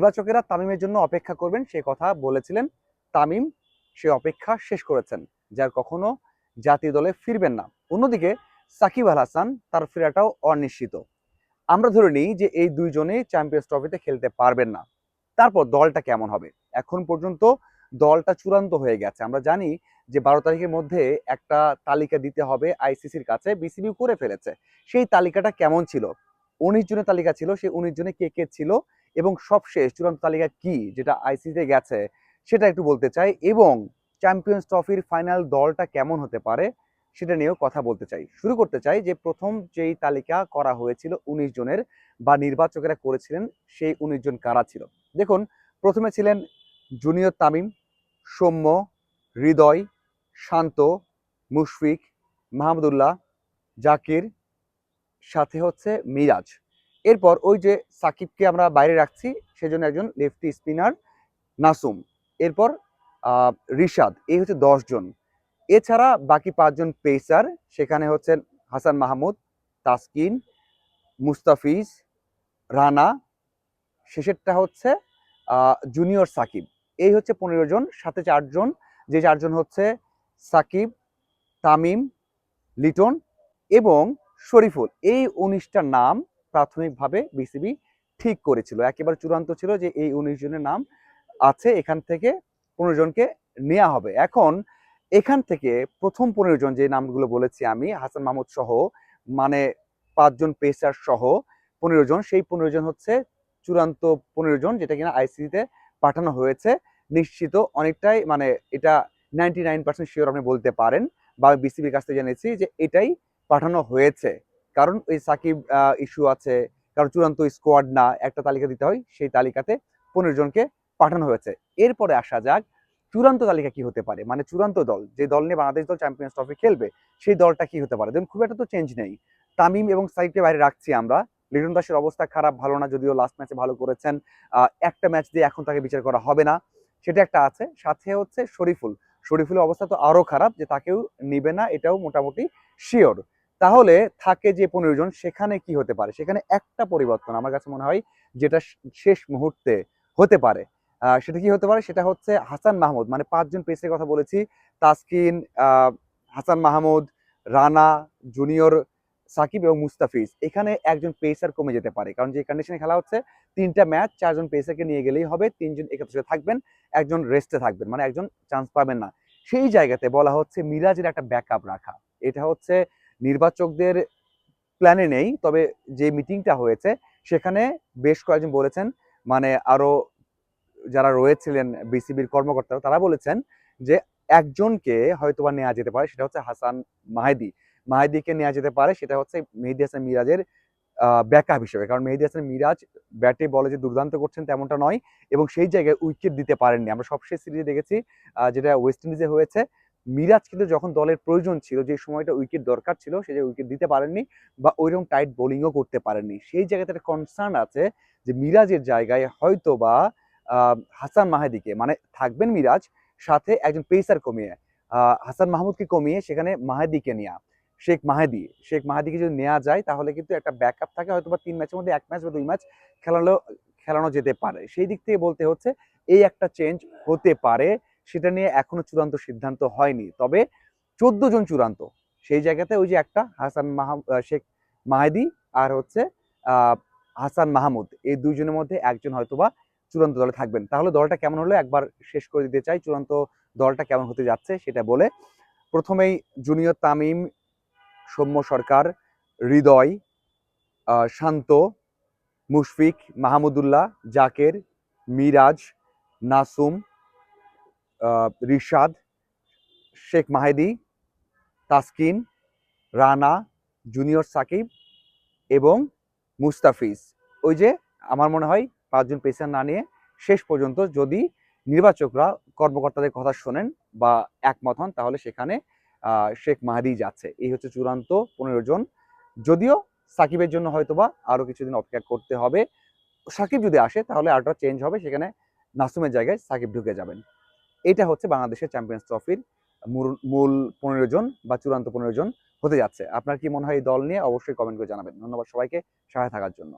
নির্বাচকেরা তামিমের জন্য অপেক্ষা করবেন, সে কথা বলেছিলেন তামিম। সে অপেক্ষা শেষ করেছেন, যার কখনো জাতীয় দলে ফিরবেন না। অন্যদিকে সাকিব আল হাসান তার ফেরাটাও অনিশ্চিত। আমরা ধরে নিই যে এই দুইজনেই চ্যাম্পিয়ন্স ট্রফিতে খেলতে পারবেন না। তারপর দলটা কেমন হবে? এখন পর্যন্ত দলটা চূড়ান্ত হয়ে গেছে। আমরা জানি যে বারো তারিখের মধ্যে একটা তালিকা দিতে হবে আইসিসির কাছে, বিসিবি করে ফেলেছে। সেই তালিকাটা কেমন ছিল? উনিশ জনের তালিকা ছিল, সেই উনিশ জনে কে কে ছিল? এবং সবশেষ চূড়ান্ত তালিকা কি যেটা আইসিসিতে গেছে সেটা একটু বলতে চাই এবং চ্যাম্পিয়ন্স ট্রফির ফাইনাল দলটা কেমন হতে পারে সেটা নিয়েও কথা বলতে চাই। শুরু করতে চাই যে প্রথম যেই তালিকা করা হয়েছিল উনিশ জনের বা নির্বাচকেরা করেছিলেন সেই উনিশ জন কারা ছিল? দেখুন, প্রথমে ছিলেন জুনিয়র তামিম, সৌম্য, হৃদয়, শান্ত, মুশফিক মাহমুদুল্লাহ জাকির, সাথে হচ্ছে মিরাজ। এরপর ওই যে সাকিবকে আমরা বাইরে রাখছি, সেজন্য একজন লেফটি স্পিনার নাসুম। এরপর রিশাদ, এই হচ্ছে জন। এছাড়া বাকি পাঁচজন পেসার, সেখানে হচ্ছেন হাসান মাহমুদ, তাসকিন, মুস্তাফিজ, রানা, শেষেরটা হচ্ছে জুনিয়র সাকিব। এই হচ্ছে পনেরো জন, সাথে চারজন যে চারজন হচ্ছে সাকিব, তামিম, লিটন এবং শরীফুল। এই উনিশটা নাম প্রাথমিকভাবে বিসিবি ঠিক করেছিল। একেবারে চূড়ান্ত ছিল যে এই উনিশ জনের নাম আছে, এখান থেকে পনেরো জনকে নেওয়া হবে। এখন এখান থেকে প্রথম পনেরো জন যে নামগুলো বলেছি আমি, হাসান মাহমুদ সহ মানে পাঁচজন পেসার সহ পনেরো জন, সেই পনেরো জন হচ্ছে চূড়ান্ত পনেরো জন যেটা কিনা আইসিসিতে পাঠানো হয়েছে। নিশ্চিত অনেকটাই মানে এটা নাইনটি নাইন পার্সেন্ট শিওর আপনি বলতে পারেন বা বিসিবির কাছ থেকে জেনেছি যে এটাই পাঠানো হয়েছে। কারণ ওই সাকিব ইস্যু আছে, কারণ চূড়ান্ত স্কোয়াড না, একটা তালিকা দিতে হয়, সেই তালিকাতে পনেরো জনকে পাঠানো হয়েছে। এরপরে আসা যাক, চূড়ান্ত তালিকা কি হতে পারে? মানে চূড়ান্ত দল, যে দল নিয়ে বাংলাদেশ দল চ্যাম্পিয়ন্স ট্রফি খেলবে, সেই দলটা কি হতে পারে? দেখুন, খুব একটা তো চেঞ্জ নেই। তামিম এবং সাইডকে বাইরে রাখছি আমরা। লিটন দাসের অবস্থা খারাপ, ভালো না, যদিও লাস্ট ম্যাচে ভালো করেছেন। একটা ম্যাচ দিয়ে এখন তাকে বিচার করা হবে না। সেটা একটা আছে। সাথে হচ্ছে শরীফুল। শরীফুলের অবস্থা তো আরও খারাপ, যে তাকেও নিবে না, এটাও মোটামুটি শিওর তাহলে থাকে যে পনেরো জন, সেখানে কি হতে পারে? সেখানে একটা পরিবর্তন আমার কাছে মনে হয় যেটা শেষ মুহূর্তে হতে পারে। সেটা কি হতে পারে? সেটা হচ্ছে হাসান মাহমুদ। মানে পাঁচজন পেসের কথা বলেছি। তাসকিন হাসান মাহমুদ, রানা, জুনিয়র সাকিব এবং মুস্তাফিজ। এখানে একজন পেসার কমে যেতে পারে। কারণ যে কন্ডিশনে খেলা হচ্ছে, তিনটা ম্যাচ চারজন পেসারকে নিয়ে গেলেই হবে। তিনজন একাত্তরে থাকবেন, একজন রেস্টে থাকবেন। মানে একজন চান্স পাবেন না। সেই জায়গাতে বলা হচ্ছে মিরাজের একটা ব্যাকআপ রাখা। এটা হচ্ছে নির্বাচকদের প্ল্যানে নেই, তবে যে মিটিংটা হয়েছে, সেখানে বেশ কয়েকজন বলেছেন মানে আরও যারা রয়েছিলেন বিসিবির কর্মকর্তারা, তারা বলেছেন যে একজনকে হয়তো বা নেওয়া যেতে পারে, সেটা হচ্ছে হাসান মাহেদি মাহেদিকে নেওয়া যেতে পারে, সেটা হচ্ছে মেহেদি হাসান মিরাজের ব্যাকআপ হিসেবে। কারণ মেহেদি হাসান মিরাজ ব্যাটে বলে যে দুর্দান্ত করছেন তেমনটা নয়, এবং সেই জায়গায় উইকেট দিতে পারেননি। আমরা সবশেষ সিরিজে দেখেছি যেটা ওয়েস্ট ইন্ডিজে হয়েছে মিরাজ কিন্তু যখন দলের প্রয়োজন ছিল, যে সময়টা উইকেট দরকার ছিল, সে যে উইকেট দিতে পারেননি বা ওইরকম টাইট বোলিংও করতে পারেননি। সেই জায়গাতে একটা কনসার্ন আছে যে মিরাজের জায়গায় হয়তো বা হাসান মাহেদিকে মানে থাকবেন মিরাজ, সাথে একজন পেসার কমিয়ে হাসান মাহমুদকে কমিয়ে সেখানে মাহেদিকে নেওয়া শেখ মাহেদি, শেখ মাহেদিকে যদি নেওয়া যায়, তাহলে কিন্তু একটা ব্যাকআপ থাকে হয়তো বা তিন ম্যাচের মধ্যে এক ম্যাচ বা দুই ম্যাচ খেলানো খেলানো যেতে পারে। সেই দিক থেকে বলতে হচ্ছে, এই একটা চেঞ্জ হতে পারে। সেটা নিয়ে এখনও চূড়ান্ত সিদ্ধান্ত হয়নি। তবে চোদ্দ জন চূড়ান্ত। সেই জায়গাতে ওই যে একটা হাসান মাহা শেখ মাহেদি আর হচ্ছে হাসান মাহমুদ। এই দুইজনের মধ্যে একজন হয়তোবা চূড়ান্ত দলে থাকবেন। তাহলে দলটা কেমন হলো? একবার শেষ করে দিতে চাই, চূড়ান্ত দলটা কেমন হতে যাচ্ছে সেটা বলে। প্রথমেই জুনিয়র তামিম, সৌম্য সরকার, হৃদয় শান্ত, মুশফিক, মাহমুদুল্লাহ, জাকের, মিরাজ, নাসুম রিশাদ, শেখ মাহেদি, তাসকিন, রানা, জুনিয়র সাকিব এবং মুস্তাফিজ। ওই যে আমার মনে হয় পাঁচজন পেসার না নিয়ে শেষ পর্যন্ত যদি নির্বাচকরা কর্মকর্তাদের কথা শোনেন বা একমত হন, তাহলে সেখানে শেখ মাহাদি যাচ্ছে। এই হচ্ছে চূড়ান্ত পনেরো জন। যদিও সাকিবের জন্য হয়তোবা আরও কিছুদিন অপেক্ষা করতে হবে। সাকিব যদি আসে, তাহলে আরটা চেঞ্জ হবে। সেখানে নাসুমের জায়গায় সাকিব ঢুকে যাবেন। এটা হচ্ছে বাংলাদেশের চ্যাম্পিয়ন্স ট্রফির মূল পনেরো জন বা চূড়ান্ত পনেরো জন হতে যাচ্ছে। আপনার কি মনে হয় এই দল নিয়ে? অবশ্যই কমেন্ট করে জানাবেন। ধন্যবাদ সবাইকে। সহায় থাকার জন্য।